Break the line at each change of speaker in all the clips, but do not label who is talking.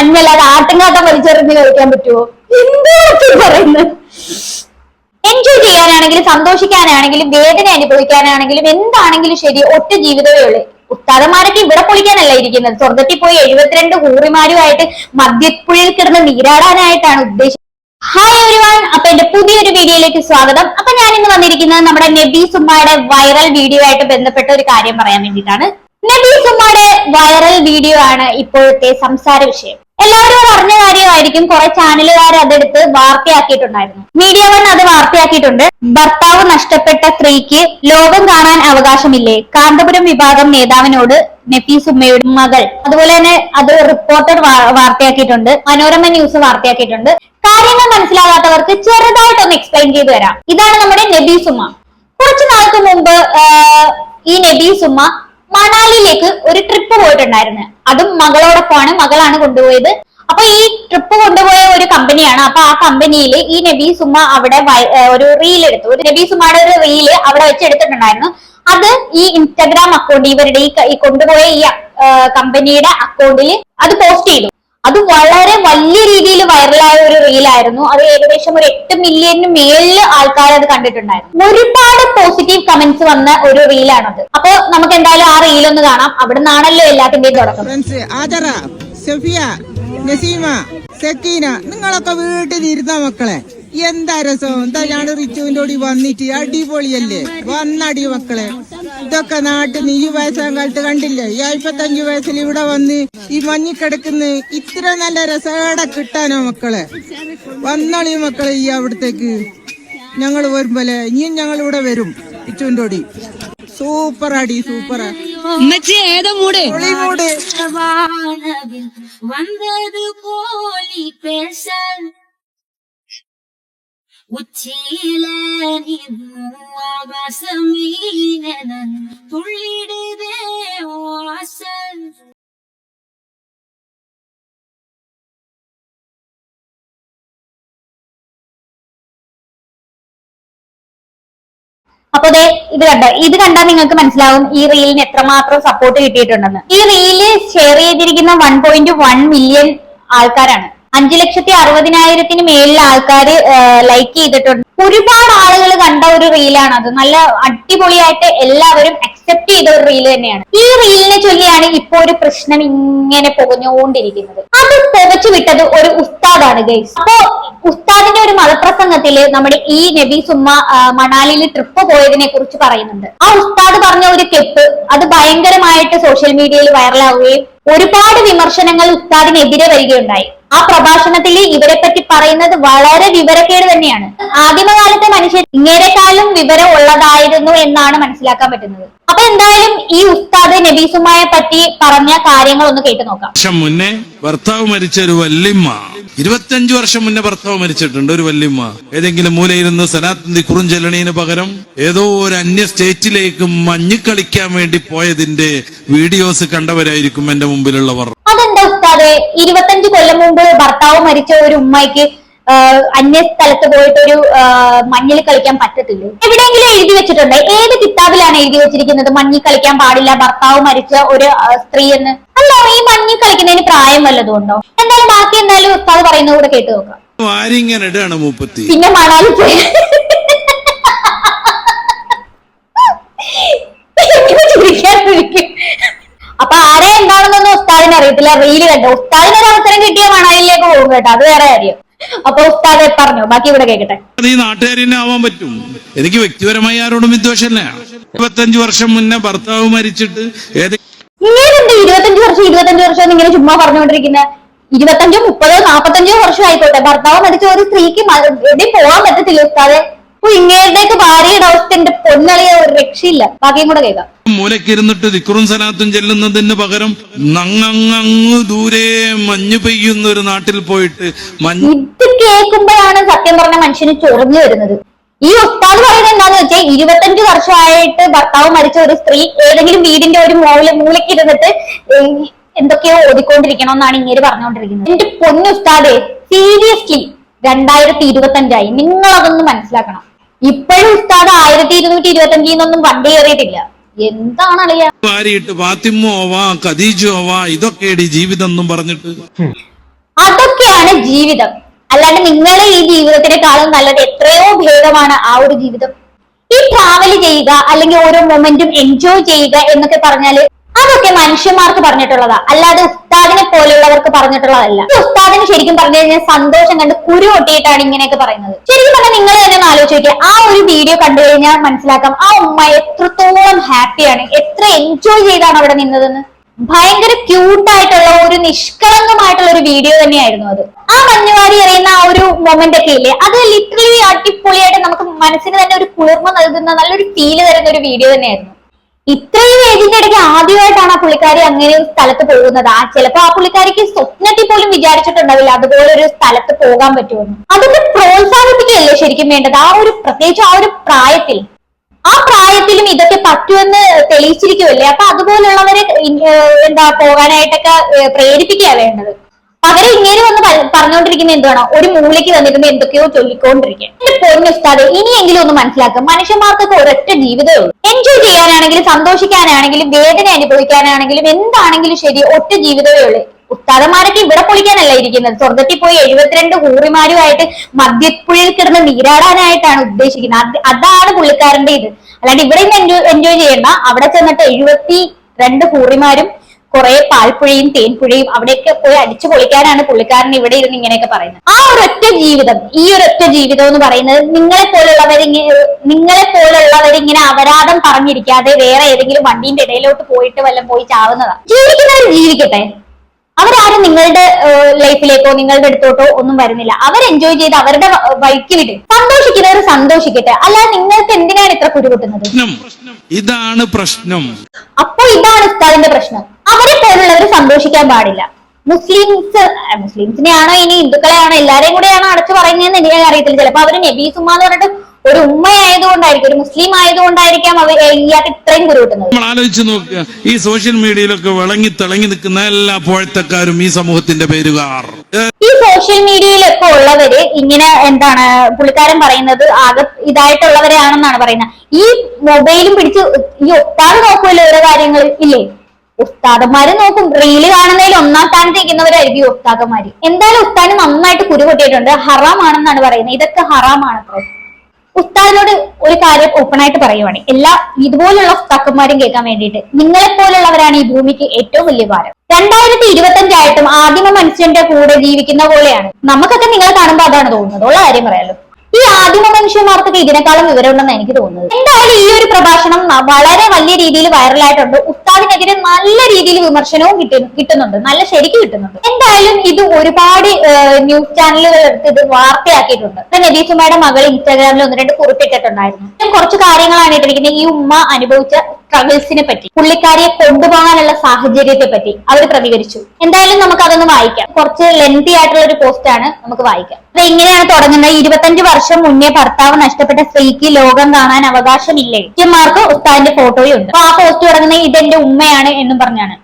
മഞ്ഞല്ലാതെ ആട്ടുംകാട്ടം വലിച്ചെറിഞ്ഞ് കളിക്കാൻ പറ്റുമോ എന്തോ പറയുന്നത് എൻജോയ് ചെയ്യാനാണെങ്കിലും സന്തോഷിക്കാനാണെങ്കിലും വേദന അനുഭവിക്കാനാണെങ്കിലും എന്താണെങ്കിലും ശരി ഒറ്റ ജീവിതമേ ഉള്ളൂ. ഉസ്താദന്മാരൊക്കെ ഇവിടെ പൊളിക്കാനല്ല ഇരിക്കുന്നത്. സ്വർഗത്തിൽ പോയി എഴുപത്തിരണ്ട് ഹൂറിമാരുമായിട്ട് മദ്യപ്പുഴയിൽ കിടന്ന് നീരാടാനായിട്ടാണ് ഉദ്ദേശിച്ചത്. ഹായ് എവരിവൺ അപ്പൊ എന്റെ പുതിയൊരു വീഡിയോയിലേക്ക് സ്വാഗതം. അപ്പൊ ഞാൻ ഇന്ന് വന്നിരിക്കുന്നത് നമ്മുടെ നബി സുമ്മയുടെ വൈറൽ വീഡിയോ ആയിട്ട് ബന്ധപ്പെട്ട ഒരു കാര്യം പറയാൻ വേണ്ടിയിട്ടാണ്. നബി സുമ്മയുടെ വൈറൽ വീഡിയോ ആണ് ഇപ്പോഴത്തെ സംസാര വിഷയം. എല്ലാവരും അറിഞ്ഞ കാര്യമായിരിക്കും. കുറെ ചാനലുകാർ അതെടുത്ത് വാർത്തയാക്കിയിട്ടുണ്ടായിരുന്നു. മീഡിയ വൺ അത് വാർത്തയാക്കിയിട്ടുണ്ട്. ഭർത്താവ് നഷ്ടപ്പെട്ട സ്ത്രീക്ക് ലോകം കാണാൻ അവകാശമില്ലേ? കാന്തപുരം വിഭാഗം നേതാവിനോട് നഫീസ് ഉമ്മയുടെ മകൾ. അതുപോലെ തന്നെ അത് റിപ്പോർട്ടർ വാർത്തയാക്കിയിട്ടുണ്ട്. മനോരമ ന്യൂസ് വാർത്തയാക്കിയിട്ടുണ്ട്. കാര്യങ്ങൾ മനസ്സിലാകാത്തവർക്ക് ചെറുതായിട്ടൊന്ന് എക്സ്പ്ലെയിൻ ചെയ്തു തരാം. ഇതാണ് നമ്മുടെ നബീസ് ഉമ്മ കുറച്ചു നാൾക്ക് മുമ്പ് ഈ നബീസ് ഉമ്മ മണാലിയിലേക്ക് ഒരു ട്രിപ്പ് പോയിട്ടുണ്ടായിരുന്നു. അതും മകളോടൊപ്പമാണ് മകളാണ് കൊണ്ടുപോയത്. അപ്പൊ ഈ ട്രിപ്പ് കൊണ്ടുപോയ ഒരു കമ്പനിയാണ് അപ്പൊ ആ കമ്പനിയിൽ ഈ നബീസ് ഉമ്മ അവിടെ ഒരു റീൽ എടുത്തു. ഒരു നബീസ് ഉമ്മയുടെ ഒരു റീൽ അവിടെ വെച്ച് എടുത്തിട്ടുണ്ടായിരുന്നു. അത് ഈ ഇൻസ്റ്റാഗ്രാം അക്കൗണ്ട് ഇവരുടെ ഈ കൊണ്ടുപോയ ഈ കമ്പനിയുടെ അക്കൗണ്ടിൽ അത് പോസ്റ്റ് ചെയ്തു. അത് വളരെ വലിയ രീതിയിൽ വൈറലായ ഒരു റീൽ ആയിരുന്നു. അത് ഏകദേശം ഒരു എട്ട് മില്യണിന് മേളിൽ ആൾക്കാർ അത് കണ്ടിട്ടുണ്ടായിരുന്നു. ഒരുപാട് പോസിറ്റീവ് കമന്റ്സ് വന്ന ഒരു റീലാണത് അപ്പൊ നമുക്ക് എന്തായാലും ആ റീൽ ഒന്ന് കാണാം. അവിടെ നിന്നാണല്ലോ എല്ലാത്തിന്റെയും തുടക്കം.
സെഫിയ നസീമ സക്കീന നിങ്ങളൊക്കെ വീട്ടിൽ ഇരുന്ന മക്കളെ. എന്താ രസം? എന്താ ഞാൻ റിച്ചുവിന്റെ കൂടി വന്നിട്ട്? അടിപൊളിയല്ലേ? വന്നടി മക്കളെ. ഇതൊക്കെ നാട്ടിൽ നീ വയസ്സാം കാലത്ത് കണ്ടില്ലേ? ഈ അയ്പത്തഞ്ചു വയസ്സിൽ ഇവിടെ വന്ന് ഈ മഞ്ഞിക്കിടക്കുന്ന ഇത്ര നല്ല രസകട കിട്ടാനോ മക്കളെ? വന്നളി മക്കളെ ഈ അവിടത്തേക്ക്. ഞങ്ങൾ വരുമ്പോലെ ഇനിയും ഞങ്ങൾ ഇവിടെ വരും റിച്ചുവിന്റെ കൂടി. സൂപ്പർ അടി
സൂപ്പർ. ഏതോ മൂട്?
വന്നത് പോലി പേശൽ
അപ്പൊ അതെ ഇത് കണ്ടോ? ഇത് കണ്ടാൽ നിങ്ങൾക്ക് മനസ്സിലാവും ഈ റീലിന് എത്രമാത്രം സപ്പോർട്ട് കിട്ടിയിട്ടുണ്ടെന്ന്. ഈ റീൽ ഷെയർ ചെയ്തിരിക്കുന്ന വൺ പോയിന്റ് വൺ മില്യൺ ആൾക്കാരാണ്. അഞ്ചു ലക്ഷത്തി അറുപതിനായിരത്തിന് മേളിൽ ആൾക്കാർ ലൈക്ക് ചെയ്തിട്ടുണ്ട്. ഒരുപാട് ആളുകൾ കണ്ട ഒരു റീലാണ് അത്. നല്ല അടിപൊളിയായിട്ട് എല്ലാവരും അക്സെപ്റ്റ് ചെയ്ത ഒരു റീൽ തന്നെയാണ്. ഈ റീലിനെ ചൊല്ലിയാണ് ഇപ്പൊ ഒരു പ്രശ്നം ഇങ്ങനെ പുകഞ്ഞുകൊണ്ടിരിക്കുന്നത്. അത് പുകച്ചു വിട്ടത് ഒരു ഉസ്താദാണ് ഗൈസ് അപ്പോ ഉസ്താദിന്റെ ഒരു മതപ്രസംഗത്തിൽ നമ്മുടെ ഈ നബി സുമ്മ മണാലിയിൽ ട്രിപ്പ് പോയതിനെ കുറിച്ച് പറയുന്നുണ്ട്. ആ ഉസ്താദ് പറഞ്ഞ ഒരു ക്ലിപ്പ് അത് ഭയങ്കരമായിട്ട് സോഷ്യൽ മീഡിയയിൽ വൈറലാവുകയും ഒരുപാട് വിമർശനങ്ങൾ ഉസ്താദിനെതിരെ വരികയുണ്ടായി. ആ പ്രഭാഷണത്തിൽ ഇവരെ പറ്റി പറയുന്നത് വളരെ വിവരക്കേട് തന്നെയാണ്. ആദിമകാലത്തെ മനുഷ്യർ ഇങ്ങേരെക്കാളും വിവരം ഉള്ളതായിരുന്നു എന്നാണ് മനസ്സിലാക്കാൻ പറ്റുന്നത്. അപ്പൊ എന്തായാലും ഈ ഉസ്താദ് നബീസുമായെ പറ്റി പറഞ്ഞ കാര്യങ്ങൾ ഒന്ന് കേട്ടു നോക്കാം.
വർഷം മുന്നേ ഭർത്താവ് മരിച്ച ഒരു വല്യമ്മ. ഇരുപത്തിയഞ്ചു വർഷം മുന്നേ ഭർത്താവ് മരിച്ചിട്ടുണ്ട് ഒരു വല്യമ്മ. ഏതെങ്കിലും മൂലയിരുന്ന് സനാത്തന്തി കുറുഞ്ചെല്ലണീന് പകരം ഏതോ ഒരു അന്യ സ്റ്റേറ്റിലേക്ക് മഞ്ഞിക്കളിക്കാൻ വേണ്ടി പോയതിന്റെ വീഡിയോസ് കണ്ടവരായിരിക്കും എന്റെ മുമ്പിലുള്ളവർ.
അതെന്താ ഉസ്താദെ? ഇരുപത്തിയഞ്ചു കൊല്ലം മുമ്പ് ഭർത്താവ് മരിച്ച ഒരു ഉമ്മയ്ക്ക് അന്യ സ്ഥലത്ത് പോയിട്ട് ഒരു മഞ്ഞിൽ കളിക്കാൻ പറ്റത്തില്ലേ. എവിടെയെങ്കിലും എഴുതി വെച്ചിട്ടുണ്ട്. ഏത് കിതാബിലാണ് എഴുതി വെച്ചിരിക്കുന്നത്? മഞ്ഞിൽ കളിക്കാൻ പാടില്ല ഭർത്താവ് മരിച്ച ഒരു സ്ത്രീ എന്ന്. അല്ല ഈ മഞ്ഞിൽ കളിക്കുന്നതിന് പ്രായം വല്ലതും ഉണ്ടോ? എന്തായാലും ബാക്കി എന്തായാലും ഉസ്താദ് പറയുന്നത് കൂടെ കേട്ട് നോക്കാം. പിന്നെ മണാലി പോയി. അപ്പൊ ആരെ എന്താണെന്നൊന്നും ഉസ്താദിന് അറിയത്തില്ല റീൽ കണ്ടു. ഉസ്താദിന് ഒരു അവസരം കിട്ടിയ മണാലിയിലേക്ക് പോകും കേട്ടോ അത് വേറെ കാര്യം. അപ്പൊ ഉസ്താദ് പറഞ്ഞു ബാക്കി ഇവിടെ
കേക്കട്ടെ. നീ നാട്ടുകാരിനെ ആവാൻ പറ്റും. എനിക്ക് വ്യക്തിപരമായി ആരോടും വിദ്വേഷമല്ല ഇരുപത്തഞ്ചു വർഷം മുന്നേ ഭർത്താവ് മരിച്ചിട്ട് ഏതെങ്കിലും
ഇരുപത്തഞ്ച് വർഷം ഇരുപത്തഞ്ചു വർഷം ഇങ്ങനെ ചുമ്മാ പറഞ്ഞുകൊണ്ടിരിക്കുന്ന. ഇരുപത്തഞ്ചോ മുപ്പതോ നാപ്പത്തഞ്ചോ വർഷം ആയിക്കോട്ടെ. ഭർത്താവ് മരിച്ച ഒരു സ്ത്രീക്ക് എവിടെ എവിടെയും പോകാൻ പറ്റത്തില്ല ഉസ്താദെ. അപ്പൊ ഇങ്ങേരുടെയൊക്കെ ഭാര്യയുടെ അവസ്ഥ എന്റെ പൊന്നളിയ ഒരു രക്ഷയില്ല. ബാക്കിയും കൂടെ കേൾക്കാം.
മൂലക്കിരുന്നിട്ട് തിക്കുറും സനാത്തും ചെല്ലുന്നതിന് പകരം നങ്ങങ്ങ് ദൂരെ മഞ്ഞു പെയ്യുന്ന ഒരു നാട്ടിൽ പോയിട്ട് മഞ്ഞ്
ഇത് കേൾക്കുമ്പോഴാണ് സത്യം പറഞ്ഞ മനുഷ്യന് ചൊറിഞ്ഞു വരുന്നത്. ഈ ഉസ്താദ് പറയുന്നത് എന്താന്ന് വെച്ചാൽ ഇരുപത്തഞ്ച് വർഷമായിട്ട് ഭർത്താവ് മരിച്ച ഒരു സ്ത്രീ ഏതെങ്കിലും വീടിന്റെ ഒരു മൂല മൂലക്കിരുന്നിട്ട് എന്തൊക്കെയോ ഓതിക്കൊണ്ടിരിക്കണം എന്നാണ് ഇങ്ങനെ പറഞ്ഞുകൊണ്ടിരിക്കുന്നത്. എന്റെ പൊന്നു ഉസ്താദെ സീരിയസ്ലി രണ്ടായിരത്തി ഇരുപത്തി അഞ്ചായി നിങ്ങൾ അതൊന്ന് മനസ്സിലാക്കണം. ഇപ്പോഴും ഉസ്താദ് ആയിരത്തി ഇരുന്നൂറ്റി ഇരുപത്തി അഞ്ചിൽ നിന്നൊന്നും വണ്ടി കയറിയിട്ടില്ല. എന്താണ് അളിയ?
വാരിയിട്ട് ഫാത്തിമോവാ ഖദീജോവാ ഇതൊക്കെയാണ് ജീവിതം എന്നും പറഞ്ഞിട്ട്.
അതൊക്കെയാണ് ജീവിതം. അല്ലാണ്ട് നിങ്ങളെ ഈ ജീവിതത്തിനേക്കാളും നല്ലത് എത്രയോ ഭേദമാണ് ആ ഒരു ജീവിതം. ഈ ട്രാവൽ ചെയ്യുക അല്ലെങ്കിൽ ഓരോ മൊമെന്റും എൻജോയ് ചെയ്യുക എന്നൊക്കെ പറഞ്ഞാൽ അതൊക്കെ മനുഷ്യന്മാർക്ക് പറഞ്ഞിട്ടുള്ളതാ. അല്ലാതെ ഉസ്താദിനെ പോലെയുള്ളവർക്ക് പറഞ്ഞിട്ടുള്ളതല്ല. ഉസ്താദിന് ശരിക്കും പറഞ്ഞു കഴിഞ്ഞാൽ സന്തോഷം കണ്ട് കുരു കൊട്ടിയിട്ടാണ് ഇങ്ങനെയൊക്കെ പറയുന്നത്. ശരിക്കും പറഞ്ഞാൽ നിങ്ങൾ തന്നെ ഒന്ന് ആലോചിച്ച് നോക്കിയാൽ ആ ഒരു വീഡിയോ കണ്ടു കഴിഞ്ഞാൽ മനസ്സിലാക്കാം ആ ഉമ്മ എത്രത്തോളം ഹാപ്പിയാണ് എത്ര എൻജോയ് ചെയ്താണ് അവിടെ നിന്നതെന്ന്. ഭയങ്കര ക്യൂട്ടായിട്ടുള്ള ഒരു നിഷ്കളങ്കമായിട്ടുള്ള ഒരു വീഡിയോ തന്നെയായിരുന്നു അത്. ആ മഞ്ഞുവാരി അറിയുന്ന ആ ഒരു മൊമെന്റ് ഒക്കെ ഇല്ലേ? അത് ലിറ്ററലി അടിപൊളിയായിട്ട് നമുക്ക് മനസ്സിന് തന്നെ ഒരു കുളിർമ നൽകുന്ന നല്ലൊരു ഫീൽ തരുന്ന ഒരു വീഡിയോ തന്നെയായിരുന്നു. ഇത്രയും ഏജിന്റെ ഇടയ്ക്ക് ആദ്യമായിട്ടാണ് ആ പുള്ളിക്കാരി അങ്ങനെ ഒരു സ്ഥലത്ത് പോകുന്നത്? ആ ചിലപ്പോ ആ പുള്ളിക്കാരിക്ക് സ്വപ്നത്തിൽ പോലും വിചാരിച്ചിട്ടുണ്ടാവില്ല അതുപോലെ ഒരു സ്ഥലത്ത് പോകാൻ പറ്റുമെന്ന്. അതൊക്കെ പ്രോത്സാഹിപ്പിക്കുകയല്ലേ ശരിക്കും വേണ്ടത്? ആ ഒരു പ്രത്യേകിച്ച് ആ ഒരു പ്രായത്തിൽ. ആ പ്രായത്തിലും ഇതൊക്കെ പറ്റുമെന്ന് തെളിയിച്ചിരിക്കുമല്ലേ അപ്പൊ അതുപോലുള്ളവരെ എന്താ പോകാനായിട്ടൊക്കെ പ്രേരിപ്പിക്കുക വേണ്ടത്. പകരം ഇങ്ങനെ വന്ന് പറഞ്ഞുകൊണ്ടിരിക്കുന്ന എന്താണ് ഒരു മൂലയ്ക്ക് വന്നിരുന്ന് എന്തൊക്കെയോ ചൊല്ലിക്കൊണ്ടിരിക്കുക എന്റെ പൊന്നുസ്താദ് ഇനിയെങ്കിലും ഒന്ന് മനസ്സിലാക്കുക മനുഷ്യന്മാർക്കൊക്കെ ഒരൊറ്റ ജീവിതമേ ഉള്ളൂ. എൻജോയ് ചെയ്യാനാണെങ്കിലും സന്തോഷിക്കാനാണെങ്കിലും വേദന അനുഭവിക്കാനാണെങ്കിലും എന്താണെങ്കിലും ശരി ഒറ്റ ജീവിതമേ ഉള്ളൂ. ഉസ്താദന്മാരൊക്കെ ഇവിടെ പൊളിക്കാനല്ല ഇരിക്കുന്നത്. സ്വർഗത്തിൽ പോയി എഴുപത്തിരണ്ട് ഹൂറിമാരുമായിട്ട് മദ്യപ്പുഴയിൽ കിടന്ന് നീരാടാനായിട്ടാണ് ഉദ്ദേശിക്കുന്നത്. അതാണ് പുള്ളിക്കാരന്റെ ഇത്. അല്ലാണ്ട് ഇവിടെ എൻജോയ് ചെയ്യേണ്ട. അവിടെ ചെന്നിട്ട് എഴുപത്തി രണ്ട് ഹൂറിമാരും കുറെ പാൽപ്പുഴയും തേൻപുഴയും അവിടെയൊക്കെ പോയി അടിച്ചു പൊളിക്കാനാണ് പുള്ളിക്കാരൻ ഇവിടെ ഇരുന്ന് ഇങ്ങനെയൊക്കെ പറയുന്നത്. ആ ഒരൊറ്റ ജീവിതം ഈ ഒരൊറ്റ ജീവിതം എന്ന് പറയുന്നത് നിങ്ങളെ പോലുള്ളവർ നിങ്ങളെ പോലുള്ളവരിങ്ങനെ അപരാധം പറഞ്ഞിരിക്കാതെ വേറെ ഏതെങ്കിലും വണ്ടിന്റെ ഇടയിലോട്ട് പോയിട്ട് വല്ലതും പോയി ചാവുന്നതാണ് ജീവിക്കുന്നവർ ജീവിക്കട്ടെ. അവരാരും നിങ്ങളുടെ ലൈഫിലേക്കോ നിങ്ങളുടെ അടുത്തോട്ടോ ഒന്നും വരുന്നില്ല. അവർ എൻജോയ് ചെയ്ത് അവരുടെ വഴിക്ക് വിട്ടു സന്തോഷിക്കുന്നവർ സന്തോഷിക്കട്ടെ. അല്ലാതെ നിങ്ങൾക്ക് എന്തിനാണ് ഇത്ര കുരുകൂട്ടുന്നത്
ഇതാണ് പ്രശ്നം.
അപ്പൊ ഇതാണ് ഉസ്താദിന്റെ പ്രശ്നം. അവരെ പോലുള്ളവർ സന്തോഷിക്കാൻ പാടില്ല. മുസ്ലിംസ് മുസ്ലിംസിനെയാണോ ഇനി ഹിന്ദുക്കളെയാണോ എല്ലാരെയും കൂടെയാണോ അടച്ചു പറയുന്നതെന്ന് എനിക്ക് അറിയത്തില്ല. ചിലപ്പോ അവർ നബീസ് ഉമ്മ എന്ന് പറഞ്ഞിട്ട് ഒരു ഉമ്മയായതുകൊണ്ടായിരിക്കും ഒരു മുസ്ലിം ആയതുകൊണ്ടായിരിക്കാം അവർ ഇയാൾക്ക് ഇത്രയും കുരുകൂട്ടുന്നത്
നമ്മൾ ആലോചിച്ച് നോക്കുക ഈ സോഷ്യൽ മീഡിയയിലൊക്കെ വിളങ്ങി തിളങ്ങി നിൽക്കുന്ന എല്ലാ പോഴത്തക്കാരും ഈ സമൂഹത്തിന്റെ പേരുകാർ. ഏ,
ഈ സോഷ്യൽ മീഡിയയിലൊക്കെ ഉള്ളവര് ഇങ്ങനെ എന്താണ് പുള്ളിക്കാരൻ പറയുന്നത് ആകെ ഇതായിട്ടുള്ളവരാണെന്നാണ് പറയുന്നത്. ഈ മൊബൈലും പിടിച്ച് ഈ ഒട്ടാതെ നോക്കുമല്ലോ ഓരോ കാര്യങ്ങൾ ഇല്ലേ? ഉസ്താദന്മാര് നോക്കും. റീൽ കാണുന്നതിൽ ഒന്നാം സ്ഥാനത്ത് നിൽക്കുന്നവരായിരിക്കും ഉസ്താദന്മാര്. എന്തായാലും ഉസ്താദ് നന്നായിട്ട് കുരു പൊട്ടിയിട്ടുണ്ട് ഹറാമാണെന്നാണ് പറയുന്നത്. ഇതൊക്കെ ഹറാമാണ് ഉസ്താദിനോട് ഒരു കാര്യം ഓപ്പൺ ആയിട്ട് പറയുവാണ്. എല്ലാ ഇതുപോലുള്ള ഉസ്താക്കന്മാരും കേൾക്കാൻ വേണ്ടിയിട്ട് നിങ്ങളെ പോലുള്ളവരാണ് ഈ ഭൂമിക്ക് ഏറ്റവും വലിയ ഭാരം. രണ്ടായിരത്തി ഇരുപത്തഞ്ചായിട്ടും ആദിമ മനുഷ്യന്റെ കൂടെ ജീവിക്കുന്ന പോലെയാണ്. നമുക്കൊക്കെ നിങ്ങളെ കാണുമ്പോൾ അതാണ് തോന്നുന്നത്. ഉള്ള കാര്യം പറയാലോ. ഈ ആദിമ മനുഷ്യന്മാർക്കൊക്കെ ഇതിനേക്കാളും വിവരമുണ്ടെന്ന് എനിക്ക് തോന്നുന്നത്. എന്തായാലും ഈ ഒരു പ്രഭാഷണം വളരെ വലിയ രീതിയിൽ വൈറലായിട്ടുണ്ട്. ഉസ്താദിനെതിരെ നല്ല രീതിയിൽ വിമർശനവും കിട്ടി കിട്ടുന്നുണ്ട്. നല്ല ശരിക്ക് കിട്ടുന്നുണ്ട്. എന്തായാലും ഇത് ഒരുപാട് ന്യൂസ് ചാനലുകൾ എടുത്ത് ഇത് വാർത്തയാക്കിയിട്ടുണ്ട്. നബീസുമ്മയുടെ മകൾ ഇൻസ്റ്റാഗ്രാമിൽ ഒന്ന് രണ്ട് കുറിപ്പിട്ടിട്ടുണ്ടായിരുന്നു. കുറച്ച് കാര്യങ്ങളാണ് ഇട്ടിരിക്കുന്നത്. ഈ ഉമ്മ അനുഭവിച്ച സ്ട്രഗിൾസിനെ പറ്റി പുള്ളിക്കാരിയെ കൊണ്ടുപോകാനുള്ള സാഹചര്യത്തെ പറ്റി അവർ പ്രതികരിച്ചു. എന്തായാലും നമുക്ക് അതൊന്ന് വായിക്കാം. കുറച്ച് ലെങ്തി ആയിട്ടുള്ള ഒരു പോസ്റ്റ് ആണ് നമുക്ക് വായിക്കാം. അത് എങ്ങനെയാണ് തുടങ്ങുന്നത്? ഇരുപത്തഞ്ച് വർഷം മുന്നേ ഭർത്താവ് നഷ്ടപ്പെട്ട സ്ത്രീക്ക് ലോകം കാണാൻ അവകാശമില്ലേ? മാർക്ക് ഉസ്താദിന്റെ ഫോട്ടോയും ഉണ്ട് അപ്പൊ ആ പോസ്റ്റ് തുടങ്ങുന്നത് ഇതെന്റെ ഉമ്മയാണ് എന്നും പറഞ്ഞാണ്.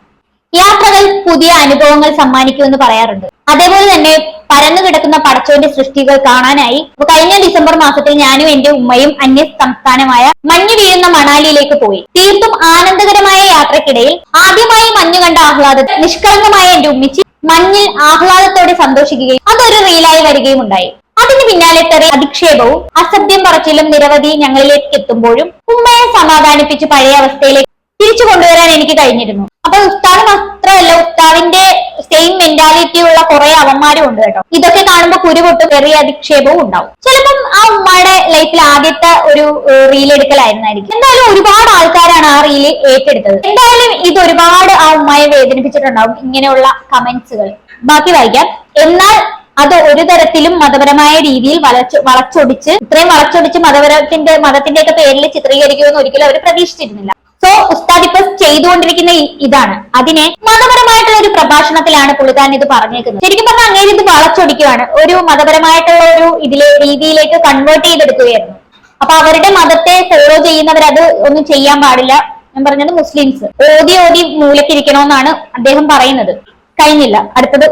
യാത്രകൾ പുതിയ അനുഭവങ്ങൾ സമ്മാനിക്കുമെന്ന് പറയാറുണ്ട്. അതേപോലെ തന്നെ പരന്നു കിടക്കുന്ന പടച്ചോന്റെ സൃഷ്ടികൾ കാണാനായി കഴിഞ്ഞ ഡിസംബർ മാസത്തിൽ ഞാനും എന്റെ ഉമ്മയും അന്യ സംസ്ഥാനമായ മഞ്ഞു വീഴുന്ന മണാലിയിലേക്ക് പോയി. തീർത്തും ആനന്ദകരമായ യാത്രക്കിടയിൽ ആദ്യമായി മഞ്ഞു കണ്ട ആഹ്ലാദത്തിൽ നിഷ്കളങ്കമായ എന്റെ ഉമ്മിച്ചി മഞ്ഞിൽ ആഹ്ലാദത്തോടെ സന്തോഷിക്കുകയും അതൊരു റീലായി വരികയും ഉണ്ടായി. അതിന് പിന്നാലെ തെറി അധിക്ഷേപവും അസഭ്യം പറച്ചിലും നിരവധി ഞങ്ങളിലേക്ക് എത്തുമ്പോഴും ഉമ്മയെ സമാധാനിപ്പിച്ച് പഴയ അവസ്ഥയിലേക്ക് തിരിച്ചു കൊണ്ടുവരാൻ എനിക്ക് കഴിഞ്ഞിരുന്നു. അപ്പൊ ഉസ്താദ് മാത്രമല്ല ഉസ്താദിന്റെ സെയിം മെന്റാലിറ്റി ഉള്ള കുറെ അവന്മാരും ഉണ്ട് കേട്ടോ. ഇതൊക്കെ കാണുമ്പോൾ കുരുപൊട്ടും ചെറിയ അധിക്ഷേപവും ഉണ്ടാവും. ചിലപ്പം ആ ഉമ്മയുടെ ലൈഫിൽ ആദ്യത്തെ ഒരു റീൽ എടുക്കലായിരുന്നായിരിക്കും. എന്തായാലും ഒരുപാട് ആൾക്കാരാണ് ആ റീൽ ഏറ്റെടുത്തത്. എന്തായാലും ഇത് ഒരുപാട് ആ ഉമ്മയെ വേദനിപ്പിച്ചിട്ടുണ്ടാവും ഇങ്ങനെയുള്ള കമന്റ്സുകൾ ബാക്കി വായിക്കാം. എന്നാൽ അത് ഒരു തരത്തിലും മതപരമായ രീതിയിൽ വളച്ചു വളച്ചൊടിച്ച് ഇത്രയും വളച്ചൊടിച്ച് മതപരത്തിന്റെ മതത്തിന്റെ ഒക്കെ പേരിൽ ചിത്രീകരിക്കുമെന്ന് ഒരിക്കലും അവർ പ്രതീക്ഷിച്ചിരുന്നില്ല. സോ ഉസ്താദ് ഇപ്പൊ ചെയ്തുകൊണ്ടിരിക്കുന്ന ഇതാണ്. അതിനെ മതപരമായിട്ടുള്ള ഒരു പ്രഭാഷണത്തിലാണ് പുള്ളിക്കാരൻ ഇത് പറഞ്ഞേക്കുന്നത്. ശരിക്കും പറഞ്ഞാൽ അങ്ങനെ ഇത് വളച്ചൊടിക്കുകയാണ് ഒരു മതപരമായിട്ടുള്ള ഒരു ഇതിലെ രീതിയിലേക്ക് കൺവേർട്ട് ചെയ്തെടുക്കുകയായിരുന്നു. അപ്പൊ അവരുടെ മതത്തെ ഫോളോ ചെയ്യുന്നവർ അത് ഒന്നും ചെയ്യാൻ പാടില്ല ഞാൻ പറഞ്ഞത് മുസ്ലിംസ്. ഓതി ഓതി മൂലക്കിരിക്കണമെന്നാണ് അദ്ദേഹം പറയുന്നത്. കഴിഞ്ഞില്ല. അടുത്തത്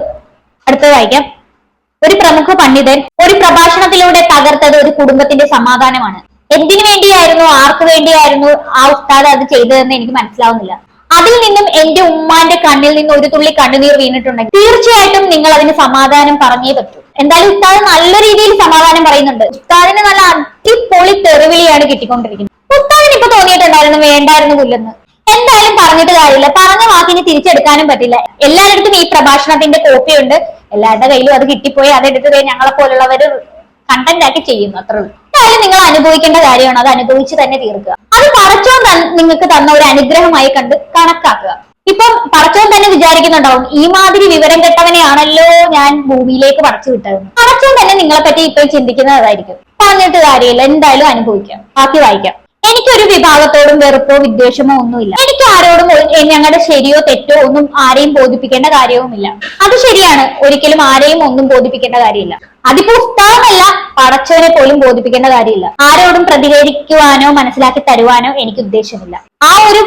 അടുത്തത് വായിക്കാം. ഒരു പ്രമുഖ പണ്ഡിതൻ ഒരു പ്രഭാഷണത്തിലൂടെ തകർത്തത് ഒരു കുടുംബത്തിന്റെ സമാധാനമാണ്. എന്തിനു വേണ്ടിയായിരുന്നു? ആർക്ക് വേണ്ടിയായിരുന്നു ആ ഉസ്താദ് അത് ചെയ്തതെന്ന് എനിക്ക് മനസ്സിലാവുന്നില്ല. അതിൽ നിന്നും എന്റെ ഉമ്മാന്റെ കണ്ണിൽ നിന്ന് ഒരു തുള്ളി കണ്ണുനീർ വീണിട്ടുണ്ടെങ്കിൽ തീർച്ചയായിട്ടും നിങ്ങൾ അതിന് സമാധാനം പറഞ്ഞേ പറ്റൂ. എന്തായാലും ഉസ്താദ് നല്ല രീതിയിൽ സമാധാനം പറയുന്നുണ്ട്. ഉസ്താദിന് നല്ല അടിപൊളി തെറിവിളിയാണ് കിട്ടിക്കൊണ്ടിരിക്കുന്നത്. ഉസ്താദിന് ഇപ്പൊ തോന്നിയിട്ടുണ്ടായിരുന്നു വേണ്ടായിരുന്നു പുല്ലെന്ന്. എന്തായാലും പറഞ്ഞിട്ട് കാര്യമില്ല. പറഞ്ഞ വാക്കിന് തിരിച്ചെടുക്കാനും പറ്റില്ല. എല്ലായിടത്തും ഈ പ്രഭാഷണത്തിന്റെ കോപ്പി ഉണ്ട്. എല്ലാവരുടെ കയ്യിലും അത് കിട്ടിപ്പോയി. അതെടുത്ത് ഞങ്ങളെ പോലുള്ളവര് കണ്ടന്റ് ആക്കി ചെയ്യുന്നു. അത്രേ ഉള്ളൂ. എന്തായാലും നിങ്ങൾ അനുഭവിക്കേണ്ട കാര്യമാണ്. അത് അനുഭവിച്ച് തന്നെ തീർക്കുക. അത് പടച്ചോൻ നിങ്ങൾക്ക് തന്ന ഒരു അനുഗ്രഹമായി കണ്ട് കണക്കാക്കുക. ഇപ്പം പടച്ചോൻ തന്നെ വിചാരിക്കുന്നുണ്ടാവും ഈ മാതിരി വിവരം കെട്ടവനെയാണല്ലോ ഞാൻ ഭൂമിയിലേക്ക് പടച്ചു വിട്ടതെന്ന് പടച്ചോൻ തന്നെ നിങ്ങളെ പറ്റി ഇപ്പൊ ചിന്തിക്കുന്നതായിരിക്കും. പറഞ്ഞിട്ട് കാര്യമില്ല എന്തായാലും അനുഭവിക്കാം. ബാക്കി വായിക്കാം. എനിക്കൊരു വിഭാഗത്തോടും വെറുപ്പോ വിദ്വേഷമോ ഒന്നുമില്ല. എനിക്ക് ആരോടും ഞങ്ങളുടെ ശരിയോ തെറ്റോ ഒന്നും ആരെയും ബോധിപ്പിക്കേണ്ട കാര്യവുമില്ല. അത് ശരിയാണ്. ഒരിക്കലും ആരെയും ഒന്നും ബോധിപ്പിക്കേണ്ട കാര്യമില്ല. അതിപ്പോ ഉസ്താദമല്ല പടച്ചവനെ പോലും ബോധിപ്പിക്കേണ്ട കാര്യമില്ല. ആരോടും പ്രതികരിക്കുവാനോ മനസ്സിലാക്കി തരുവാനോ എനിക്ക് ഉദ്ദേശമില്ല. ആ ഒരു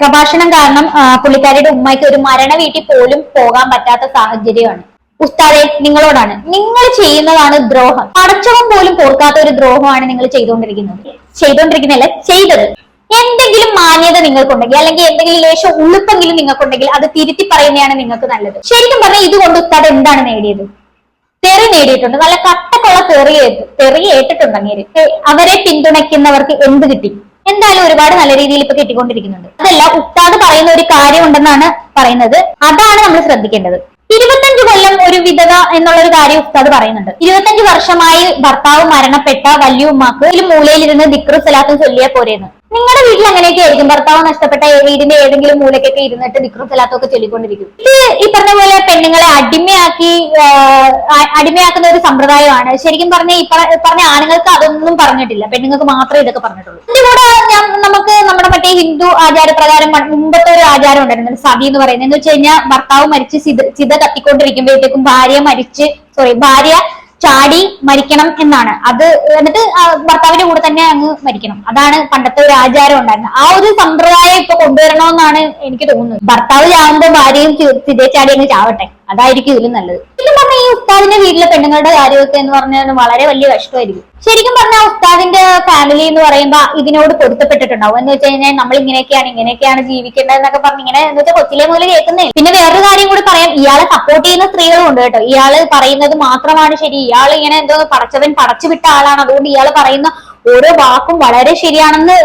പ്രഭാഷണം കാരണം പുള്ളിക്കാരിയുടെ ഉമ്മയ്ക്ക് ഒരു മരണ വീട്ടിൽ പോലും പോകാൻ പറ്റാത്ത സാഹചര്യമാണ്. ഉസ്താദെ നിങ്ങളോടാണ്. നിങ്ങൾ ചെയ്യുന്നതാണ് ദ്രോഹം. പടച്ചവൻ പോലും പോർക്കാത്ത ഒരു ദ്രോഹമാണ് നിങ്ങൾ ചെയ്തുകൊണ്ടിരിക്കുന്നത്. ചെയ്തുകൊണ്ടിരിക്കുന്നല്ല ചെയ്തത്. എന്തെങ്കിലും മാന്യത നിങ്ങൾക്കുണ്ടെങ്കിൽ അല്ലെങ്കിൽ എന്തെങ്കിലും ലേശം ഉളുപ്പെങ്കിലും നിങ്ങൾക്കുണ്ടെങ്കിൽ അത് തിരുത്തി പറയുന്നതാണ് നിങ്ങൾക്ക് നല്ലത്. ശരിക്കും പറഞ്ഞാൽ ഇതുകൊണ്ട് ഉസ്താദ് എന്താണ് നേടിയത്? തെറി നേടിയിട്ടുണ്ട്. നല്ല കട്ടക്കുള്ള തെറി തെറി ഏറ്റിട്ടുണ്ട് അങ്ങേര്. അവരെ പിന്തുണയ്ക്കുന്നവർക്ക് എന്ത് കിട്ടി? എന്തായാലും ഒരുപാട് നല്ല രീതിയിൽ ഇപ്പൊ കിട്ടിക്കൊണ്ടിരിക്കുന്നുണ്ട്. അതല്ല ഉസ്താദ് പറയുന്ന ഒരു കാര്യം ഉണ്ടെന്നാണ് പറയുന്നത്. അതാണ് നമ്മൾ ശ്രദ്ധിക്കേണ്ടത്. ഇരുപത്തഞ്ച് കൊല്ലം ഒരു വിധവ എന്നുള്ള ഒരു കാര്യം ഉസ്താദ് പറയുന്നുണ്ട്. ഇരുപത്തഞ്ച് വർഷമായി ഭർത്താവ് മരണപ്പെട്ട വല്യുമ്മാക്ക് ഒരു മൂലയിലിരുന്ന് ദിക്റു സലാത്തും ചൊല്ലിയാ പോരെന്ന്. നിങ്ങളുടെ വീട്ടിൽ അങ്ങനെയൊക്കെ ആയിരിക്കും. ഭർത്താവ് നഷ്ടപ്പെട്ട വീടിന്റെ ഏതെങ്കിലും മൂലക്കൊക്കെ ഇരുന്നിട്ട് സലാത്തും ചൊല്ലിക്കൊണ്ടിരിക്കും. ഇത് ഈ പറഞ്ഞ പോലെ പെണ്ണുങ്ങളെ അടിമയാക്കി അടിമയാക്കുന്ന ഒരു സമ്പ്രദായമാണ്. ശരിക്കും പറഞ്ഞ ഈ പറ- പറഞ്ഞ ആണുങ്ങൾക്ക് അതൊന്നും പറഞ്ഞിട്ടില്ല. പെണ്ണുങ്ങൾക്ക് മാത്രമേ ഇതൊക്കെ പറഞ്ഞിട്ടുള്ളൂ. ഇതിലൂടെ നമുക്ക് നമ്മുടെ മറ്റേ ഹിന്ദു ആചാരപ്രകാരം പ്രകാരം മുമ്പത്തെ ഒരു ആചാരം ഉണ്ടായിരുന്നു. സതി എന്ന് പറയുന്നത്. എന്ന് വെച്ച് കഴിഞ്ഞാൽ ഭർത്താവ് മരിച്ച് ചിത ചിത കത്തിക്കൊണ്ടിരിക്കുമ്പോഴത്തേക്കും ഭാര്യ മരിച്ച് സോറി ഭാര്യ ചാടി മരിക്കണം എന്നാണ്. അത് എന്നിട്ട് ഭർത്താവിന്റെ കൂടെ തന്നെ അങ്ങ് മരിക്കണം. അതാണ് പണ്ടത്തെ ഒരു ആചാരം ഉണ്ടായിരുന്നത്. ആ ഒരു സമ്പ്രദായം ഇപ്പൊ കൊണ്ടുവരണമെന്നാണ് എനിക്ക് തോന്നുന്നത്. ഭർത്താവ് ചാവുമ്പോ ഭാര്യയും ചാടി അങ്ങ് ചാവട്ടെ. അതായിരിക്കും ഇതിലും നല്ലത്. ഇതിലും പറഞ്ഞാൽ ഈ ഉസ്താദിന്റെ വീട്ടിലെ പെണ്ണുങ്ങളുടെ കാര്യമൊക്കെ എന്ന് പറഞ്ഞാൽ വളരെ വലിയ കഷ്ടമായിരിക്കും. ശരിക്കും പറഞ്ഞാൽ ഉസ്താദിന്റെ ഫാമിലി എന്ന് പറയുമ്പോൾ ഇതിനോട് പൊരുത്തപ്പെട്ടിട്ടുണ്ടാവും. എന്ന് വെച്ച് കഴിഞ്ഞാൽ നമ്മൾ ഇങ്ങനെയൊക്കെയാണ് ഇങ്ങനെയൊക്കെയാണ് ജീവിക്കേണ്ടത് എന്നൊക്കെ പറഞ്ഞ് ഇങ്ങനെ എന്ന് വെച്ചാൽ കൊച്ചിലെ മുതൽ കേൾക്കുന്നേ. പിന്നെ വേറൊരു കാര്യം കൂടി പറയാം. ഇയാളെ സപ്പോർട്ട് ചെയ്യുന്ന സ്ത്രീകളും ഉണ്ട് കേട്ടോ. ഇയാൾ പറയുന്നത് മാത്രമാണ് ശരി. ഇയാൾ ഇങ്ങനെ എന്തോ പടച്ചവൻ പടച്ചു വിട്ട ആളാണ്. അതുകൊണ്ട് ഇയാൾ പറയുന്ന ഓരോ വാക്കും വളരെ ശരിയാണെന്ന്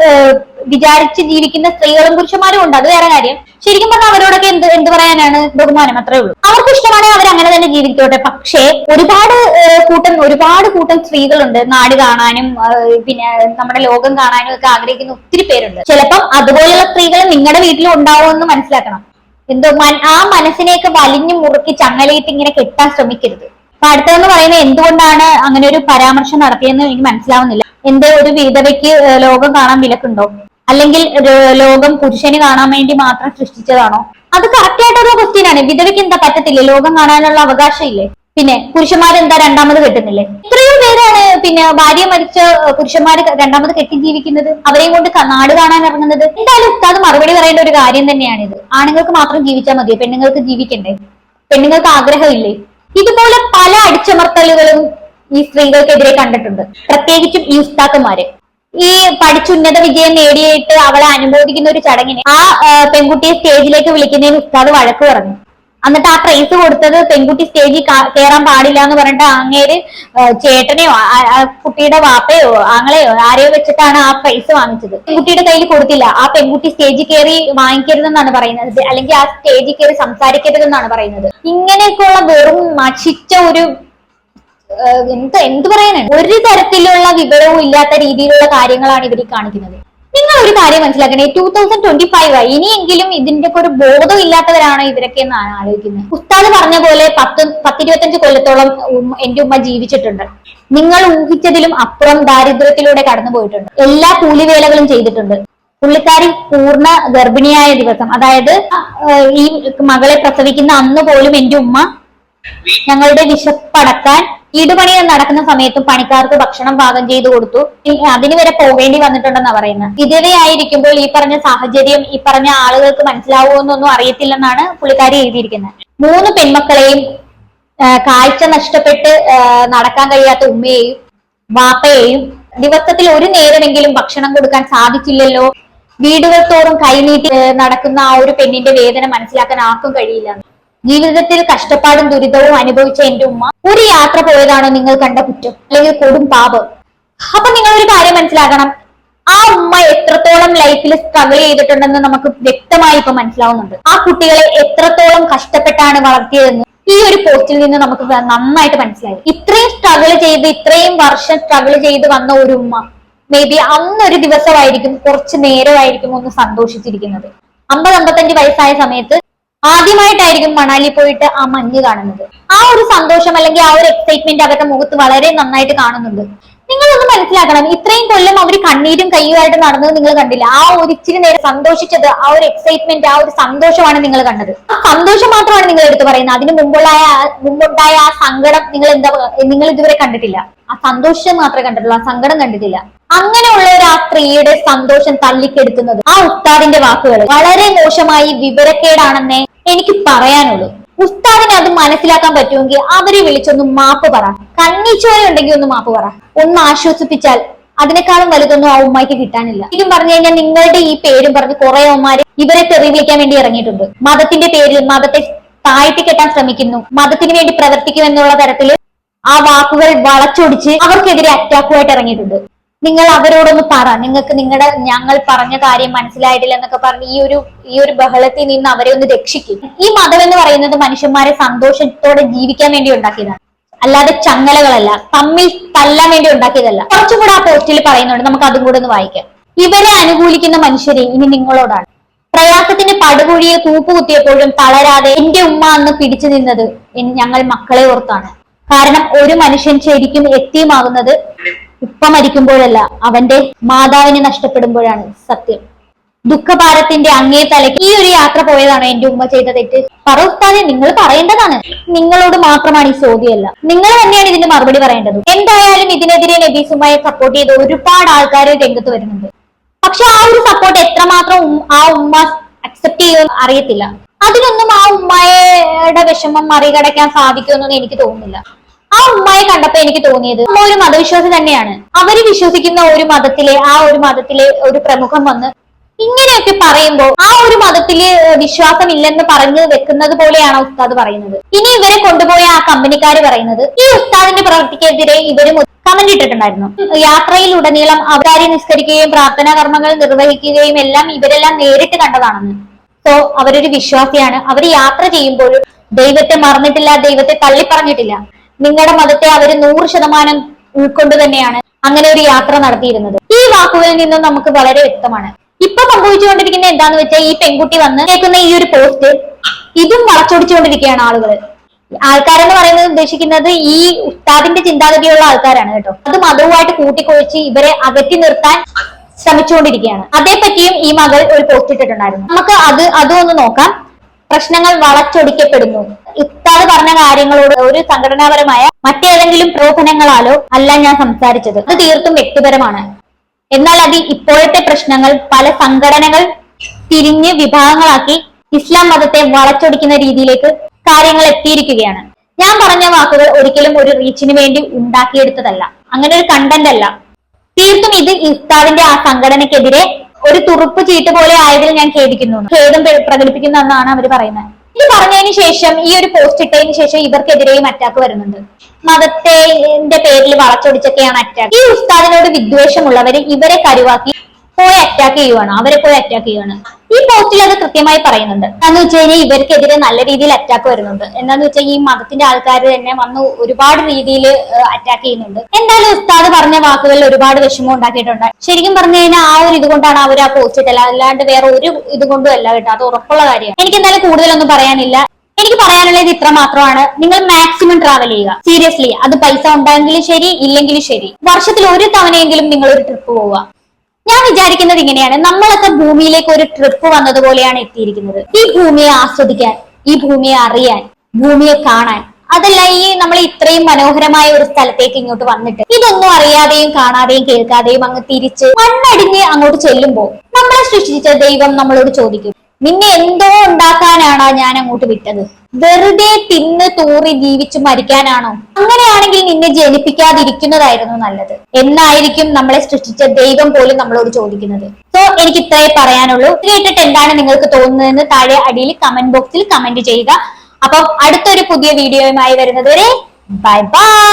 വിചാരിച്ച് ജീവിക്കുന്ന സ്ത്രീകളും പുരുഷന്മാരും ഉണ്ട്. അത് വേറെ കാര്യം. ശരിക്കും പറഞ്ഞാൽ അവരോടൊക്കെ എന്ത് എന്ത് പറയാനാണ് ബഹുമാനം? അത്രേ ഉള്ളൂ. അവർക്ക് ഇഷ്ടമാണെങ്കിൽ അവർ അങ്ങനെ തന്നെ ജീവിക്കട്ടെ. പക്ഷേ ഒരുപാട് കൂട്ടം ഒരുപാട് കൂട്ടം സ്ത്രീകളുണ്ട്. നാട് കാണാനും പിന്നെ നമ്മുടെ ലോകം കാണാനും ഒക്കെ ആഗ്രഹിക്കുന്ന ഒത്തിരി പേരുണ്ട്. ചിലപ്പം അതുപോലെയുള്ള സ്ത്രീകൾ നിങ്ങളുടെ വീട്ടിലും ഉണ്ടാവുമെന്ന് മനസ്സിലാക്കണം. എന്തോ ആ മനസ്സിനെയൊക്കെ വലിഞ്ഞു മുറുക്കി ചങ്ങലയിട്ട് ഇങ്ങനെ കെട്ടാൻ ശ്രമിക്കരുത്. അപ്പൊ അടുത്തതെന്ന് പറയുന്നത് എന്തുകൊണ്ടാണ് അങ്ങനെ ഒരു പരാമർശം നടത്തിയെന്ന് എനിക്ക് മനസ്സിലാവുന്നില്ല. എന്തോ ഒരു വിധവയ്ക്ക് ലോകം കാണാൻ വിലക്കുണ്ടോ? അല്ലെങ്കിൽ ലോകം പുരുഷന് കാണാൻ വേണ്ടി മാത്രം സൃഷ്ടിച്ചതാണോ? അത് കറക്റ്റ് ആയിട്ടുള്ള ക്വസ്റ്റ്യൻ ആണ്. വിധവയ്ക്ക് എന്താ പറ്റത്തില്ലേ? ലോകം കാണാനുള്ള അവകാശം ഇല്ലേ പിന്നെ പുരുഷന്മാരെന്താ രണ്ടാമത് കെട്ടുന്നില്ലേ? ഇത്രയും പേരാണ് പിന്നെ ഭാര്യ മരിച്ച പുരുഷന്മാര് രണ്ടാമത് കെട്ടി ജീവിക്കുന്നത്. അവരെയും കൊണ്ട് നാട് കാണാൻ ഇറങ്ങുന്നത്. എന്തായാലും ഉസ്താദ് മറുപടി പറയേണ്ട ഒരു കാര്യം തന്നെയാണ് ഇത് ആണുങ്ങൾക്ക് മാത്രം ജീവിച്ചാൽ മതിയോ? പെണ്ണുങ്ങൾക്ക് ജീവിക്കണ്ടേ? പെണ്ണുങ്ങൾക്ക് ആഗ്രഹമില്ലേ? ഇതുപോലെ പല അടിച്ചമർത്തലുകളും ഈ സ്ത്രീകൾക്കെതിരെ കണ്ടിട്ടുണ്ട്. പ്രത്യേകിച്ചും ഈ ഉസ്താക്കന്മാര് ഈ പഠിച്ചുന്നത വിജയം നേടിയിട്ട് അവളെ അനുമോദിക്കുന്ന ഒരു ചടങ്ങിന് ആ പെൺകുട്ടിയെ സ്റ്റേജിലേക്ക് വിളിക്കുന്നതിന് ഉസ്താദ് വഴക്ക് പറഞ്ഞു. എന്നിട്ട് ആ പ്രൈസ് കൊടുത്തത് പെൺകുട്ടി സ്റ്റേജിൽ കയറാൻ പാടില്ല എന്ന് പറഞ്ഞിട്ട് അങ്ങേര് ചേട്ടനെയോ കുട്ടിയുടെ വാപ്പയോ ആങ്ങളെയോ ആരെയോ വെച്ചിട്ടാണ് ആ പ്രൈസ് വാങ്ങിച്ചത്. പെൺകുട്ടിയുടെ കയ്യിൽ കൊടുത്തില്ല. ആ പെൺകുട്ടി സ്റ്റേജിൽ കയറി വാങ്ങിക്കരുതെന്നാണ് പറയുന്നത്. അല്ലെങ്കിൽ ആ സ്റ്റേജിൽ കയറി സംസാരിക്കരുതെന്നാണ് പറയുന്നത്. ഇങ്ങനെയൊക്കെയുള്ള വെറും നശിച്ച ഒരു എന്ത് എന്ത് പറയാനാണ് ഒരു തരത്തിലുള്ള വിവരവും ഇല്ലാത്ത രീതിയിലുള്ള കാര്യങ്ങളാണ് ഇവർ കാണിക്കുന്നത്. നിങ്ങൾ ഒരു കാര്യം മനസ്സിലാക്കണേ ടൂ തൗസൻഡ് ട്വന്റി ഫൈവ് ആയി ഇനിയെങ്കിലും ഇതിന്റെ ഒക്കെ ഒരു ബോധം ഇല്ലാത്തവരാണോ ഇവരൊക്കെ എന്നാണ് ആലോചിക്കുന്നത്. ഉസ്താദ് പറഞ്ഞ പോലെ പത്ത് പത്തിരുപത്തഞ്ച് കൊല്ലത്തോളം എന്റെ ഉമ്മ ജീവിച്ചിട്ടുണ്ട്. നിങ്ങൾ ഊഹിച്ചതിലും അപ്പുറം ദാരിദ്ര്യത്തിലൂടെ കടന്നു പോയിട്ടുണ്ട്. എല്ലാ കൂലിവേലകളും ചെയ്തിട്ടുണ്ട്. പുള്ളിക്കാരി പൂർണ ഗർഭിണിയായ ദിവസം. അതായത് ഈ മകളെ പ്രസവിക്കുന്ന അന്ന് പോലും എന്റെ ഉമ്മ ഞങ്ങളുടെ വിശപ്പടക്കാൻ ഇടുപണി നടക്കുന്ന സമയത്തും പണിക്കാർക്ക് ഭക്ഷണം പാകം ചെയ്തു കൊടുത്തു. അതിന് വരെ പോകേണ്ടി വന്നിട്ടുണ്ടെന്നാ പറയുന്നത്. വിധവയായിരിക്കുമ്പോൾ ഈ പറഞ്ഞ സാഹചര്യം ഈ പറഞ്ഞ ആളുകൾക്ക് മനസ്സിലാവുമെന്നൊന്നും അറിയത്തില്ലെന്നാണ് പുള്ളിക്കാരി എഴുതിയിരിക്കുന്നത്. മൂന്ന് പെൺമക്കളെയും കാഴ്ച നഷ്ടപ്പെട്ട് നടക്കാൻ കഴിയാത്ത ഉമ്മയെയും വാപ്പയെയും ദിവസത്തിൽ ഒരു നേരമെങ്കിലും ഭക്ഷണം കൊടുക്കാൻ സാധിച്ചില്ലല്ലോ. വീടുകൾ തോറും കൈനീട്ടി നടക്കുന്ന ആ ഒരു പെണ്ണിന്റെ വേദന മനസ്സിലാക്കാൻ ആർക്കും കഴിയില്ല. ജീവിതത്തിൽ കഷ്ടപ്പാടും ദുരിതവും അനുഭവിച്ച എന്റെ ഉമ്മ ഒരു യാത്ര പോയതാണോ നിങ്ങൾ കണ്ട കുറ്റം? അല്ലെങ്കിൽ കൊടും പാപം? അപ്പൊ നിങ്ങൾ ഒരു കാര്യം മനസ്സിലാക്കണം. ആ ഉമ്മ എത്രത്തോളം ലൈഫിൽ സ്ട്രഗിൾ ചെയ്തിട്ടുണ്ടെന്ന് നമുക്ക് വ്യക്തമായി ഇപ്പൊ മനസ്സിലാവുന്നുണ്ട്. ആ കുട്ടികളെ എത്രത്തോളം കഷ്ടപ്പെട്ടാണ് വളർത്തിയതെന്ന് ഈ ഒരു പോസ്റ്റിൽ നിന്ന് നമുക്ക് നന്നായിട്ട് മനസ്സിലായി. ഇത്രയും സ്ട്രഗിൾ ചെയ്ത് ഇത്രയും വർഷം സ്ട്രഗിൾ ചെയ്ത് വന്ന ഒരു ഉമ്മ മേ ബി അന്നൊരു ദിവസമായിരിക്കും കുറച്ച് നേരമായിരിക്കും ഒന്ന് സന്തോഷിച്ചിരിക്കുന്നത്. അമ്പത് അമ്പത്തഞ്ച് വയസ്സായ സമയത്ത് ആദ്യമായിട്ടായിരിക്കും മണാലി പോയിട്ട് ആ മഞ്ഞ് കാണുന്നത്. ആ ഒരു സന്തോഷം അല്ലെങ്കിൽ ആ ഒരു എക്സൈറ്റ്മെന്റ് അവരുടെ മുഖത്ത് വളരെ നന്നായിട്ട് കാണുന്നുണ്ട്. നിങ്ങളൊന്ന് മനസ്സിലാക്കണം ഇത്രയും കൊല്ലം അവർ കണ്ണീരും കയ്യുമായിട്ട് നടന്നത് നിങ്ങൾ കണ്ടില്ല. ആ ഒരു ഇച്ചിരി നേരം സന്തോഷിച്ചത് ആ ഒരു എക്സൈറ്റ്മെന്റ് ആ ഒരു സന്തോഷമാണ് നിങ്ങൾ കണ്ടത്. ആ സന്തോഷം മാത്രമാണ് നിങ്ങൾ എടുത്തു പറയുന്നത്. അതിന് മുമ്പുള്ള മുമ്പുണ്ടായ ആ സങ്കടം നിങ്ങൾ എന്താ നിങ്ങൾ ഇതുവരെ കണ്ടിട്ടില്ല. ആ സന്തോഷം മാത്രമേ കണ്ടിട്ടുള്ളൂ ആ സങ്കടം കണ്ടിട്ടില്ല. അങ്ങനെയുള്ള ഒരു ആ സ്ത്രീയുടെ സന്തോഷം തള്ളിക്കെടുക്കുന്നത് ആ ഉസ്താദിന്റെ വാക്കുകൾ വളരെ മോശമായി വിവരക്കേടാണെന്നേ എനിക്ക് പറയാനുള്ളൂ. ഉസ്താദിന് അത് മനസ്സിലാക്കാൻ പറ്റുമെങ്കിൽ അവരെ വിളിച്ചൊന്ന് മാപ്പ് പറ. കണ്ണീച്ചോര ഉണ്ടെങ്കിൽ ഒന്ന് മാപ്പ് പറ. ഒന്ന് ആശ്വസിപ്പിച്ചാൽ അതിനേക്കാളും വലുതൊന്നും ആ ഉമ്മയ്ക്ക് കിട്ടാനില്ല. ശരിക്കും പറഞ്ഞു കഴിഞ്ഞാൽ നിങ്ങളുടെ ഈ പേരും പറഞ്ഞ് കുറെ ഉമ്മാര് ഇവരെ തെറി വിളിക്കാൻ വേണ്ടി ഇറങ്ങിയിട്ടുണ്ട്. മതത്തിന്റെ പേരിൽ മതത്തെ താഴ്ത്തി കെട്ടാൻ ശ്രമിക്കുന്നു. മതത്തിന് വേണ്ടി പ്രവർത്തിക്കും എന്നുള്ള തരത്തിൽ ആ വാക്കുകൾ വളച്ചൊടിച്ച് അവർക്കെതിരെ അറ്റാക്കുമായിട്ട് ഇറങ്ങിയിട്ടുണ്ട്. നിങ്ങൾ അവരോടൊന്ന് പറ. നിങ്ങൾക്ക് നിങ്ങളുടെ ഞങ്ങൾ പറഞ്ഞ കാര്യം മനസ്സിലായിട്ടില്ല എന്നൊക്കെ പറഞ്ഞ് ഈ ഒരു ഈ ഒരു ബഹളത്തിൽ നിന്ന് അവരെ ഒന്ന് രക്ഷിക്കും. ഈ മതം എന്ന് പറയുന്നത് മനുഷ്യന്മാരെ സന്തോഷത്തോടെ ജീവിക്കാൻ വേണ്ടി ഉണ്ടാക്കിയതാണ്. അല്ലാതെ ചങ്ങലകളല്ല തമ്മിൽ തല്ലാൻ വേണ്ടി ഉണ്ടാക്കിയതല്ല. കുറച്ചും കൂടെ ആ പോസ്റ്റിൽ പറയുന്നുണ്ട്. നമുക്ക് അതും കൂടെ ഒന്ന് വായിക്കാം. ഇവരെ അനുകൂലിക്കുന്ന മനുഷ്യരെ ഇനി നിങ്ങളോടാണ്. പ്രയാസത്തിന്റെ പടുകുഴിയെ തൂപ്പുകുത്തിയപ്പോഴും തളരാതെ എന്റെ ഉമ്മ അന്ന് പിടിച്ചു നിന്നത് ഞങ്ങൾ മക്കളെ ഓർത്താണ്. കാരണം ഒരു മനുഷ്യൻ ശരിക്കും എത്തിയുമാകുന്നത് ഉപ്പ മരിക്കുമ്പോഴല്ല അവന്റെ മാതാവിനെ നഷ്ടപ്പെടുമ്പോഴാണ് സത്യം. ദുഃഖഭാരത്തിന്റെ അങ്ങേ തലയ്ക്ക് ഈ ഒരു യാത്ര പോയതാണ് എന്റെ ഉമ്മ ചെയ്ത തെറ്റ്? പറ ഉസ്താദെ നിങ്ങൾ പറയേണ്ടതാണ്. നിങ്ങളോട് മാത്രമാണ് ഈ ചോദ്യമല്ല. നിങ്ങൾ തന്നെയാണ് ഇതിന്റെ മറുപടി പറയേണ്ടത്. എന്തായാലും ഇതിനെതിരെ നബീസുമായി സപ്പോർട്ട് ചെയ്ത് ഒരുപാട് ആൾക്കാർ രംഗത്ത് വരുന്നുണ്ട്. പക്ഷെ ആ ഒരു സപ്പോർട്ട് എത്രമാത്രം ആ ഉമ്മ അക്സെപ്റ്റ് ചെയ്യുമെന്ന് അറിയത്തില്ല. അതിനൊന്നും ആ ഉമ്മയുടെ വിഷമം മറികടക്കാൻ സാധിക്കുമെന്നൊന്നും എനിക്ക് തോന്നുന്നില്ല. ആ ഉമ്മയെ കണ്ടപ്പോ എനിക്ക് തോന്നിയത് അമ്മ ഒരു മതവിശ്വാസി തന്നെയാണ്. അവർ വിശ്വസിക്കുന്ന ഒരു മതത്തിലെ ആ ഒരു മതത്തിലെ ഒരു പ്രമുഖം വന്ന് ഇങ്ങനെയൊക്കെ പറയുമ്പോൾ ആ ഒരു മതത്തിൽ വിശ്വാസം ഇല്ലെന്ന് പറഞ്ഞു വെക്കുന്നത് പോലെയാണ് ഉസ്താദ് പറയുന്നത്? ഇനി ഇവരെ കൊണ്ടുപോയ ആ കമ്പനിക്കാര് പറയുന്നത് ഈ ഉസ്താദിന്റെ പ്രവൃത്തിക്കെതിരെ ഇവരും കമന്റ് ഇട്ടിട്ടുണ്ടായിരുന്നു. യാത്രയിലുടനീളം അവതാരി നിസ്കരിക്കുകയും പ്രാർത്ഥനാ കർമ്മങ്ങൾ നിർവഹിക്കുകയും എല്ലാം ഇവരെല്ലാം നേരിട്ട് കണ്ടതാണെന്ന്. സോ അവരൊരു വിശ്വാസിയാണ്. അവർ യാത്ര ചെയ്യുമ്പോഴും ദൈവത്തെ മറന്നിട്ടില്ല ദൈവത്തെ തള്ളിപ്പറഞ്ഞിട്ടില്ല. നിങ്ങളുടെ മതത്തെ അവർ നൂറ് ശതമാനം ഉൾക്കൊണ്ട് തന്നെയാണ് അങ്ങനെ ഒരു യാത്ര നടത്തിയിരുന്നത്. ഈ വാക്കുകളിൽ നിന്നും നമുക്ക് വളരെ വ്യക്തമാണ്. ഇപ്പൊ സംഭവിച്ചുകൊണ്ടിരിക്കുന്ന എന്താന്ന് വെച്ചാൽ ഈ പെൺകുട്ടി വന്ന് കേൾക്കുന്ന ഈ ഒരു പോസ്റ്റ് ഇതും വളച്ചൊടിച്ചുകൊണ്ടിരിക്കുകയാണ് ആളുകൾ ആൾക്കാരെന്ന് പറയുന്നത് ഉദ്ദേശിക്കുന്നത് ഈ ഉസ്താദിന്റെ ചിന്താഗതിയുള്ള ആൾക്കാരാണ് കേട്ടോ. അത് മതവുമായിട്ട് കൂട്ടിക്കൊഴിച്ച് ഇവരെ അകറ്റി നിർത്താൻ ശ്രമിച്ചുകൊണ്ടിരിക്കുകയാണ്. അതേപ്പറ്റിയും ഈ മകൾ ഒരു പോസ്റ്റ് ഇട്ടിട്ടുണ്ടായിരുന്നു. നമുക്ക് അത് അതും ഒന്ന് നോക്കാം. പ്രശ്നങ്ങൾ വളച്ചൊടിക്കപ്പെടുന്നു. ഉസ്താദ് പറഞ്ഞ കാര്യങ്ങളോട് ഒരു സംഘടനാപരമായ മറ്റേതെങ്കിലും പ്രലോഭനങ്ങളാലോ അല്ല ഞാൻ സംസാരിച്ചത്. അത് തീർത്തും വ്യക്തിപരമാണ്. എന്നാൽ അത് ഇപ്പോഴത്തെ പ്രശ്നങ്ങൾ പല സംഘടനകൾ തിരിഞ്ഞ് വിഭാഗങ്ങളാക്കി ഇസ്ലാം മതത്തെ വളച്ചൊടിക്കുന്ന രീതിയിലേക്ക് കാര്യങ്ങൾ എത്തിയിരിക്കുകയാണ്. ഞാൻ പറഞ്ഞ വാക്കുകൾ ഒരിക്കലും ഒരു റീച്ചിന് വേണ്ടി ഉണ്ടാക്കിയെടുത്തതല്ല. അങ്ങനെ ഒരു കണ്ടന്റ് അല്ല. തീർത്തും ഇത് ഇഫ്താറിന്റെ ആ സംഘടനയ്ക്കെതിരെ ഒരു തുറുപ്പ് ചീട്ട് പോലെ ആയതിൽ ഞാൻ ഖേദിക്കുന്നു. ഖേദം പ്ര- പ്രകടിപ്പിക്കുന്നു എന്നാണ് അവർ പറയുന്നത്. ഇത് പറഞ്ഞതിന് ശേഷം ഈ ഒരു പോസ്റ്റ് ഇട്ടതിന് ശേഷം ഇവർക്കെതിരെയും അറ്റാക്ക് വരുന്നുണ്ട്. മതത്തിന്റെ പേരിൽ വളച്ചൊടിച്ചൊക്കെയാണ് അറ്റാക്ക് ഈ ഉസ്താദിനോട് വിദ്വേഷമുള്ളവര് ഇവരെ കരുവാക്കി പോയി അറ്റാക്ക് ചെയ്യുവാണ്. അവരെ പോയി അറ്റാക്ക് ചെയ്യുവാണ്. ഈ പോസ്റ്റിൽ അത് കൃത്യമായി പറയുന്നുണ്ട്. എന്താന്ന് വെച്ച് കഴിഞ്ഞാൽ ഇവർക്കെതിരെ നല്ല രീതിയിൽ അറ്റാക്ക് വരുന്നുണ്ട്. എന്താന്ന് വെച്ചാൽ ഈ മതത്തിന്റെ ആൾക്കാർ തന്നെ വന്ന് ഒരുപാട് രീതിയിൽ അറ്റാക്ക് ചെയ്യുന്നുണ്ട്. എന്തായാലും ഉസ്താദ് പറഞ്ഞ വാക്കുകളിൽ ഒരുപാട് വിഷമം ഉണ്ടാക്കിയിട്ടുണ്ട്. ശരിക്കും പറഞ്ഞു കഴിഞ്ഞാൽ ആ ഒരു ഇതുകൊണ്ടാണ് അവർ ആ പോസ്റ്റ് ഇട്ടല്ല അല്ലാണ്ട് വേറെ ഒരു ഇതുകൊണ്ടും അല്ല കേട്ടോ. അത് ഉറപ്പുള്ള കാര്യമാണ്. എനിക്ക് എന്തായാലും കൂടുതലൊന്നും പറയാനില്ല. എനിക്ക് പറയാനുള്ളത് ഇത്ര മാത്രമാണ്. നിങ്ങൾ മാക്സിമം ട്രാവൽ ചെയ്യുക. സീരിയസ്ലി അത് പൈസ ഉണ്ടെങ്കിലും ശരി ഇല്ലെങ്കിലും ശരി. വർഷത്തിൽ ഒരു തവണയെങ്കിലും നിങ്ങൾ ഒരു ട്രിപ്പ് പോവുക. ഞാൻ വിചാരിക്കുന്നത് ഇങ്ങനെയാണ്. നമ്മളൊക്കെ ഭൂമിയിലേക്ക് ഒരു ട്രിപ്പ് വന്നതുപോലെയാണ് എത്തിയിരിക്കുന്നത്. ഈ ഭൂമിയെ ആസ്വദിക്കാൻ ഈ ഭൂമിയെ അറിയാൻ ഭൂമിയെ കാണാൻ. അതല്ല ഈ നമ്മൾ ഇത്രയും മനോഹരമായ ഒരു സ്ഥലത്തേക്ക് ഇങ്ങോട്ട് വന്നിട്ട്. ഇതൊന്നും അറിയാതെയും കാണാതെയും കേൾക്കാതെയും അങ്ങ് തിരിച്ച് മണ്ണടിഞ്ഞ് അങ്ങോട്ട് ചെല്ലുമ്പോൾ നമ്മളെ സൃഷ്ടിച്ച ദൈവം നമ്മളോട് ചോദിക്കും നിന്നെ എന്തോ ഉണ്ടാക്കാനാണോ ഞാൻ അങ്ങോട്ട് വിട്ടത്? വെറുതെ തിന്ന് തൂറി ജീവിച്ചു മരിക്കാനാണോ? അങ്ങനെയാണെങ്കിൽ നിന്നെ ജനിപ്പിക്കാതിരിക്കുന്നതായിരുന്നു നല്ലത്. എന്നായിരിക്കും നമ്മളെ സൃഷ്ടിച്ച ദൈവം പോലും നമ്മളോട് ചോദിക്കുന്നത്. സോ എനിക്ക് ഇത്രേ പറയാനുള്ളൂ. കേട്ടിട്ട് എന്താണ് നിങ്ങൾക്ക് തോന്നുന്നതെന്ന് താഴെ അടിയിൽ കമന്റ് ബോക്സിൽ കമന്റ് ചെയ്യുക. അപ്പം അടുത്തൊരു പുതിയ വീഡിയോയുമായി വരുന്നത് വരെ ബൈ ബൈ